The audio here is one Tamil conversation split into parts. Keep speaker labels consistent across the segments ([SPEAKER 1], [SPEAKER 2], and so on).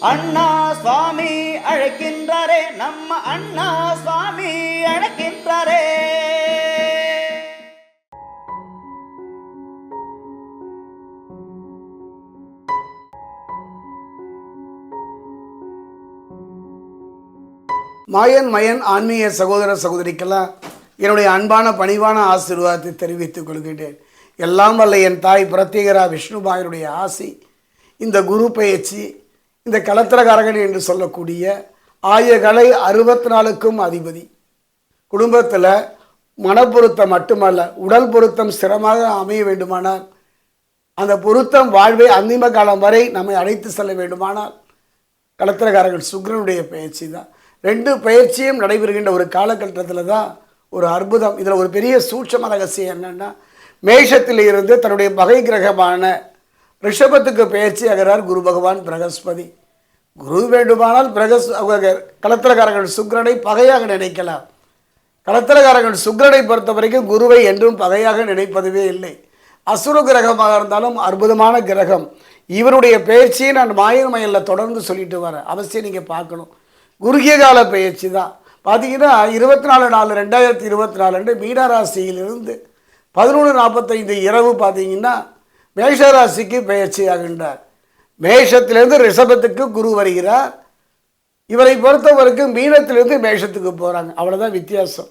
[SPEAKER 1] அண்ணா சுவாமி அழைக்கின்றாரே நம்ம அண்ணா சுவாமி அழைக்கின்றாரே.
[SPEAKER 2] மாயன் மயன் ஆன்மீக சகோதர சகோதரிக்கெல்லாம் என்னுடைய அன்பான பணிவான ஆசீர்வாதத்தை தெரிவித்துக் கொள்கின்றேன். எல்லாம் வல்ல என் தாய் பிரத்யேகரா விஷ்ணுபாயனுடைய ஆசி. இந்த குரு பயிற்சி இந்த களத்திரகாரகன் என்று சொல்லக்கூடிய ஆயகலை அறுபத்தி நாலுக்கும் அதிபதி. குடும்பத்தில் மனப்பொருத்தம் மட்டுமல்ல உடல் பொருத்தம் சிரமமாக அமைய வேண்டுமானால் அந்த பொருத்தம் வாழ்வை அந்திம காலம் வரை நம்மை அழைத்து செல்ல வேண்டுமானால் களத்திரகாரர்கள் சுக்ரனுடைய பயிற்சி தான். ரெண்டு பயிற்சியும் நடைபெறுகின்ற ஒரு காலகட்டத்தில் தான் ஒரு அற்புதம். இதில் ஒரு பெரிய சூட்சம ரகசியம் என்னென்னா மேஷத்தில் இருந்து தன்னுடைய பகை கிரகமான ரிஷபத்துக்கு பயிற்சி ஆகிறார் குரு பகவான் பிரகஸ்பதி. குரு வேண்டுமானால் பிரகஸ் கலத்திரக்காரர்கள் சுக்கரனை பகையாக நினைக்கலாம். கலத்திரக்காரர்கள் சுக்கிரனை பொறுத்த வரைக்கும் குருவை என்றும் பகையாக நினைப்பதுவே இல்லை. அசுர கிரகமாக இருந்தாலும் அற்புதமான கிரகம். இவருடைய பயிற்சியை நான் மாயன் தொடர்ந்து சொல்லிட்டு வரேன். அவசியம் நீங்கள் பார்க்கணும். குறுகிய கால பயிற்சி தான். பார்த்தீங்கன்னா இருபத்தி நாலு நாலு ரெண்டாயிரத்தி இருபத்தி நாலு ரெண்டு மீனராசியிலிருந்து பதினொன்று நாற்பத்தைந்து இரவு பார்த்தீங்கன்னா மேஷராசிக்கு பயிற்சி ஆகின்றார் மேஷத்திலிருந்து ரிஷபத்துக்கு குரு வருகிறார். இவரை பொறுத்தவரைக்கும் மீனத்திலிருந்து மேஷத்துக்கு போகிறாங்க அவ்வளோதான் வித்தியாசம்.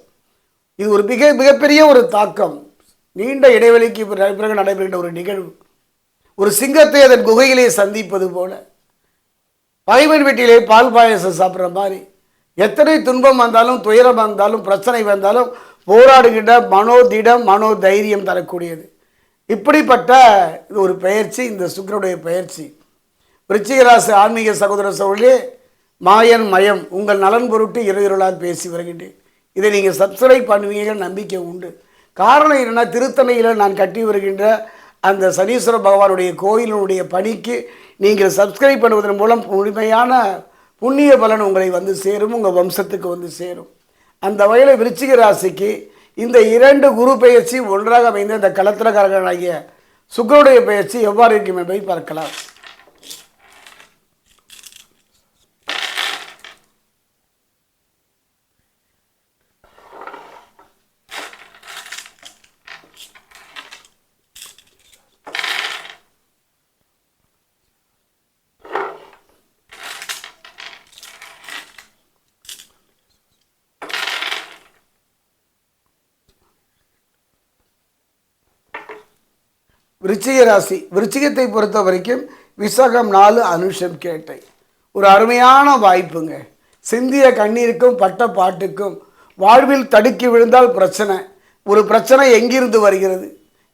[SPEAKER 2] இது ஒரு மிக மிகப்பெரிய ஒரு தாக்கம். நீண்ட இடைவெளிக்கு பிறகு நடைபெறுகின்ற ஒரு நிகழ்வு. ஒரு சிங்கத்தை அதன் குகையிலே சந்திப்பது போல. பகைவன் வீட்டிலே பால் பாயசம் சாப்பிட்ற மாதிரி. எத்தனை துன்பம் வந்தாலும் துயரம் வந்தாலும் பிரச்சனை வந்தாலும் போராடுகின்ற மனோதிடம் மனோ தைரியம் தரக்கூடியது. இப்படிப்பட்ட இது ஒரு பயிற்சி இந்த சுக்கரனுடைய பயிற்சி விருச்சிகராசி ஆன்மீக சகோதர சோழே மாயன் மயம் உங்கள் நலன் பொருட்டு இறையுருளால் பேசி வருகின்றேன். இதை நீங்கள் சப்ஸ்கிரைப் பண்ணுவீங்க நம்பிக்கை உண்டு. காரணம் என்னென்னா திருத்தணையில் நான் கட்டி வருகின்ற அந்த சனீஸ்வர பகவானுடைய கோயிலினுடைய பணிக்கு நீங்கள் சப்ஸ்கிரைப் பண்ணுவதன் மூலம் முழுமையான புண்ணிய பலன் உங்களை வந்து சேரும் உங்கள் வம்சத்துக்கு வந்து சேரும். அந்த வகையில் விருச்சிக ராசிக்கு இந்த இரண்டு குரு பெயர்ச்சி ஒன்றாக அமைந்த இந்த கலத்திரக்காரர்களாகிய சுக்கருடைய பெயர்ச்சி எவ்வாறு இருக்கும் என்பதை பார்க்கலாம். விருச்சிக ராசி. விருச்சிகத்தை பொறுத்த வரைக்கும் விசாகம் நாலு அனுஷம் கேட்டை. ஒரு அருமையான வாய்ப்புங்க. சிந்திய கண்ணீருக்கும் பட்ட பாட்டுக்கும் வாழ்வில் தடுக்கி விழுந்தால் பிரச்சனை. ஒரு பிரச்சனை எங்கிருந்து வருகிறது?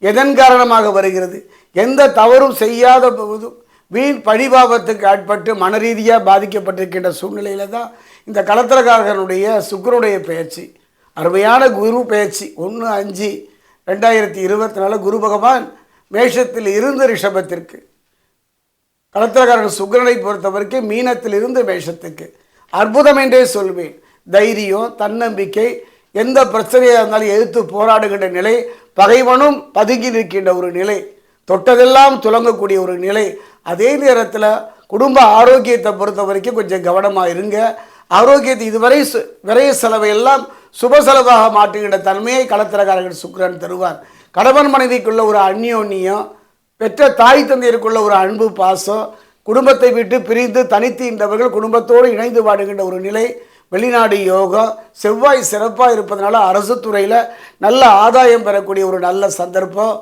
[SPEAKER 2] எதன் காரணமாக வருகிறது? எந்த தவறும் செய்யாத போதும் வீண் பழிபாவத்துக்கு ஆட்பட்டு மனரீதியாக பாதிக்கப்பட்டிருக்கின்ற சூழ்நிலையில தான் இந்த கலத்திரக்காரர்களுடைய சுக்கரனுடைய பயிற்சி அருமையான குரு பயிற்சி ஒன்று அஞ்சு ரெண்டாயிரத்தி இருபத்தி நாலு குரு பகவான் மேஷத்தில் இருந்து ரிஷபத்திற்கு கலத்திரக்காரர்கள் சுக்கரனை பொறுத்த வரைக்கும் மீனத்தில் இருந்து மேஷத்துக்கு அற்புதம் என்றே சொல்வேன். தைரியம் தன்னம்பிக்கை எந்த பிரச்சனையாக இருந்தாலும் எதிர்த்து போராடுகின்ற நிலை பகைவனும் பதுங்கி நிற்கின்ற ஒரு நிலை தொட்டதெல்லாம் துலங்கக்கூடிய ஒரு நிலை. அதே நேரத்தில் குடும்ப ஆரோக்கியத்தை பொறுத்த வரைக்கும் கொஞ்சம் கவனமாக இருங்க. ஆரோக்கியத்தை இதுவரை சு- விரைய செலவை எல்லாம் சுப செலவாக மாற்றுகின்ற தன்மையை களத்திரக்காரர்கள் சுக்கரன் தருவார். கணவன் மனைவிக்குள்ள ஒரு அந்யோன்யம் பெற்ற தாய் தந்தையருக்குள்ள ஒரு அன்பு பாசம் குடும்பத்தை விட்டு பிரிந்து தனித்து இன்றவர்கள் குடும்பத்தோடு இணைந்து வாடுகின்ற ஒரு நிலை வெளிநாடு யோகம் செவ்வாய் சிறப்பாக இருப்பதனால அரசு துறையில் நல்ல ஆதாயம் பெறக்கூடிய ஒரு நல்ல சந்தர்ப்பம்.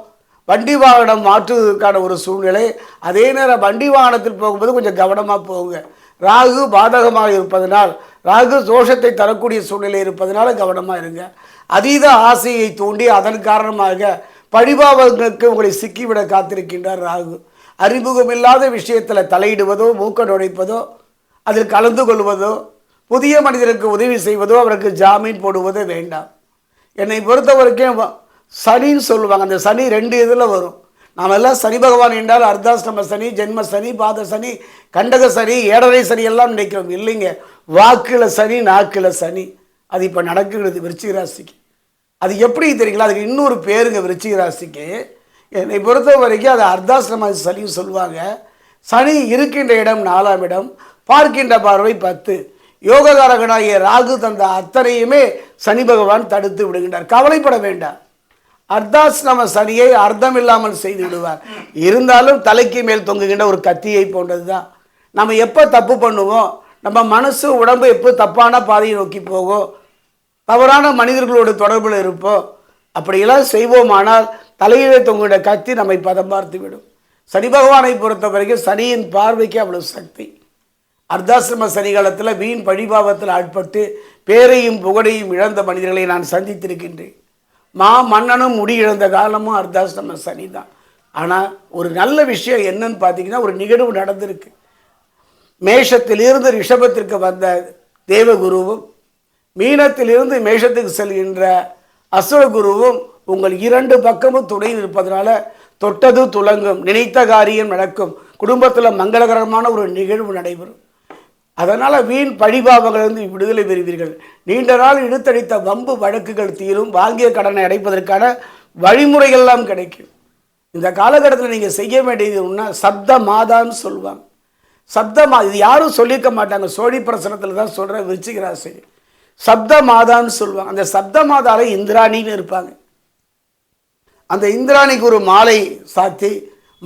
[SPEAKER 2] வண்டி வாகனம் மாற்றுவதற்கான ஒரு சூழ்நிலை. அதே நேரம் வண்டி வாகனத்தில் போகும்போது கொஞ்சம் கவனமாக போகுங்க ராகு பாதகமாக இருப்பதனால் ராகு தோஷத்தை தரக்கூடிய சூழ்நிலை இருப்பதனால கவனமாக இருங்க. அதீத ஆசையை தூண்டி அதன் காரணமாக பழிபாவங்களுக்கு உங்களை சிக்கிவிட காத்திருக்கின்றார் ராகு. அறிமுகமில்லாத விஷயத்தில் தலையிடுவதோ மூக்க நுழைப்பதோ அதில் கலந்து கொள்வதோ புதிய மனிதருக்கு உதவி செய்வதோ அவருக்கு ஜாமீன் போடுவதோ வேண்டாம். என்னை பொறுத்தவரைக்கும் சனின்னு சொல்லுவாங்க. அந்த சனி ரெண்டு இதில் வரும். நாம் எல்லாம் சனி பகவான் என்றால் அர்த்தாஷ்டம சனி ஜென்ம சனி பாத சனி கண்டக சனி ஏடரை சனி எல்லாம் நினைக்கிறோம். இல்லைங்க. வாக்கில் சனி நாக்கில் சனி. அது இப்போ நடக்கிறது விருச்சிக ராசிக்கு. அது எப்படி தெரியுங்களா? அதுக்கு இன்னொரு பேருங்க விருச்சிக ராசிக்கு. என்னை பொறுத்த வரைக்கும் அது அர்த்தாசிரம சனின்னு சொல்லுவாங்க. சனி இருக்கின்ற இடம் நாலாம் இடம் பார்க்கின்ற பார்வை பத்து. யோககாரகனாகிய ராகு தந்த அத்தனையுமே சனி பகவான் தடுத்து விடுகின்றார். கவலைப்பட வேண்டாம். அர்த்தாசிரம சனியை அர்த்தம் இல்லாமல் செய்து விடுவார் இருந்தாலும் தலைக்கு மேல் தொங்குகின்ற ஒரு கத்தியை போன்றது தான் நம்ம எப்போ தப்பு பண்ணுவோம் நம்ம மனசு உடம்பு எப்போ தப்பான பாதையை நோக்கி போகும் தவறான மனிதர்களோட தொடர்பில் இருப்போம். அப்படியெல்லாம் செய்வோமானால் தலையிலே தொங்குகிற கத்தி நம்மை பதம் பார்த்து விடும் சனி பகவானை பொறுத்த வரைக்கும் சனியின் பார்வைக்கு அவ்வளோ சக்தி. அர்த்தாசிரம சனிகாலத்தில் வீண் பழிபாவத்தில் ஆட்பட்டு பேரையும் புகழையும் இழந்த மனிதர்களை நான் சந்தித்திருக்கின்றேன். மா மன்னனும் முடி இழந்த காலமும் அர்த்தாஷ்டம சனி தான் ஆனால் ஒரு நல்ல விஷயம் என்னன்னு பார்த்தீங்கன்னா ஒரு நிகழ்வு நடந்திருக்கு. மேஷத்திலிருந்து ரிஷபத்திற்கு வந்த தேவகுருவும் மீனத்திலிருந்து மேஷத்துக்கு செல்கின்ற அசுரகுருவும் உங்கள் இரண்டு பக்கமும் துணை இருப்பதனால தொட்டது துலங்கும். நினைத்த காரியம் நடக்கும். குடும்பத்தில் மங்களகரமான ஒரு நிகழ்வு நடைபெறும். அதனால் வீண் பழிபாவங்களிலிருந்து விடுதலை பெறுவீர்கள். நீண்ட நாள் இழுத்தடித்த வம்பு வழக்குகள் தீரும். வாங்கிய கடனை அடைப்பதற்கான வழிமுறைகள்லாம் கிடைக்கும். இந்த காலகட்டத்தில் நீங்கள் செய்ய வேண்டியது ஒன்றா சப்த மாதான்னு சொல்லுவாங்க. சப்தமா இது யாரும் சொல்லியிருக்க மாட்டாங்க. சோழி பிரசனத்தில் தான் சொல்கிற விருச்சிகராசி. சப்த மாதான்னு சொல்லுவாங்க. அந்த சப்த மாதால இந்திராணின்னு இருப்பாங்க. அந்த இந்திராணிக்கு ஒரு மாலை சாத்தி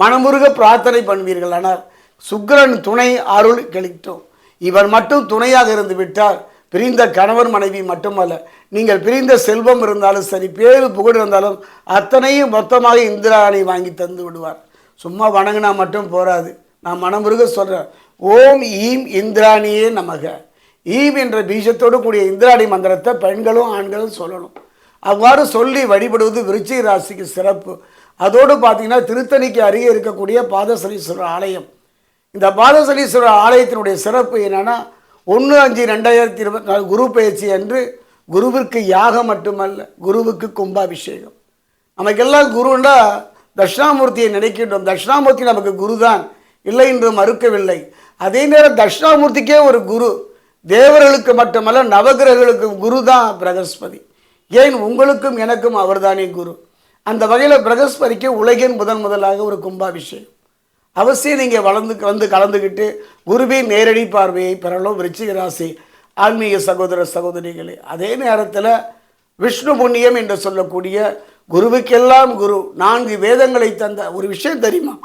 [SPEAKER 2] மனமுருக பிரார்த்தனை பண்ணுவீர்கள். ஆனால் சுக்கிரன் துணை அருள் கிடைக்கும் இவர் மட்டும் துணையாக இருந்து விட்டால் பிரிந்த கணவன் மனைவி மட்டுமல்ல. நீங்கள் பிரிந்த செல்வம் இருந்தாலும் சரி பேரு புகழ் இருந்தாலும் அத்தனையும் மொத்தமாக இந்திராணி வாங்கி தந்து விடுவார். சும்மா வணங்கினா மட்டும் போராது நான் மனமுருக சொல்கிறேன் ஓம் ஈம் இந்திராணியே நமக. ஈம் என்ற பீஜத்தோடு கூடிய இந்திராணி மந்திரத்தை பெண்களும் ஆண்களும் சொல்லணும். அவ்வாறு சொல்லி வழிபடுவது விருச்சிக ராசிக்கு சிறப்பு. அதோடு பார்த்தீங்கன்னா திருத்தணிக்கு அருகே இருக்கக்கூடிய பாதசரீஸ்வரர் ஆலயம். இந்த பாதசலீஸ்வரர் ஆலயத்தினுடைய சிறப்பு என்னென்னா ஒன்று அஞ்சு ரெண்டாயிரத்தி இருபத்தி நாலு குரு பயிற்சி அன்று குருவிற்கு யாகம் மட்டுமல்ல குருவுக்கு கும்பாபிஷேகம். நமக்கெல்லாம் குருண்டா தட்சிணாமூர்த்தியை நினைக்கின்றோம். தட்சிணாமூர்த்தி நமக்கு குரு தான் இல்லை என்று மறுக்கவில்லை. அதே நேரம் தட்சிணாமூர்த்திக்கே ஒரு குரு. தேவர்களுக்கு மட்டுமல்ல நவகிரகங்களுக்கும் குரு தான் பிரகஸ்பதி. ஏன் உங்களுக்கும் எனக்கும் அவர்தானே குரு? அந்த வகையில் பிரகஸ்பதிக்கு உலகின் முதன் முதலாக ஒரு கும்பாபிஷேகம். அவசியம் நீங்கள் வளர்ந்து வந்து கலந்துக்கிட்டு குருவின் நேரடி பார்வையை பெறலும். விருச்சிக ராசி ஆன்மீக சகோதர சகோதரிகளே அதே நேரத்தில் விஷ்ணு புண்ணியம் என்று சொல்லக்கூடிய குருவுக்கெல்லாம் குரு நான்கு வேதங்களை தந்த ஒரு விஷயம் தெரியுமா?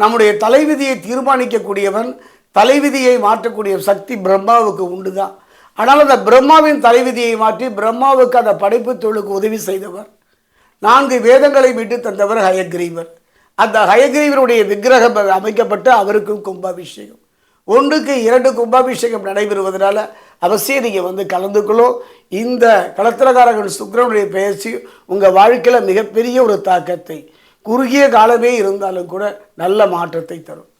[SPEAKER 2] நம்முடைய தலைவிதியை தீர்மானிக்கக்கூடியவன் தலைவிதியை மாற்றக்கூடிய சக்தி பிரம்மாவுக்கு உண்டு தான் ஆனால் அந்த பிரம்மாவின் தலைவிதியை மாற்றி பிரம்மாவுக்கு அந்த படைப்பு தொழிலுக்கு உதவி செய்தவர். நான்கு வேதங்களை விட்டு தந்தவர் ஹயக்ரீவர். அந்த ஹயக்ரீவருடைய விக்கிரகம் அமைக்கப்பட்டு அவருக்கும் கும்பாபிஷேகம். ஒன்றுக்கு இரண்டு கும்பாபிஷேகம் நடைபெறுவதனால அவசியம் நீங்கள் வந்து கலந்துக்கணும் இந்த களத்திரகாரகன் சுக்கரனுடைய பயிற்சி உங்கள் வாழ்க்கையில் மிகப்பெரிய ஒரு தாக்கத்தை குறுகிய காலமே இருந்தாலும் கூட நல்ல மாற்றத்தை தரும்.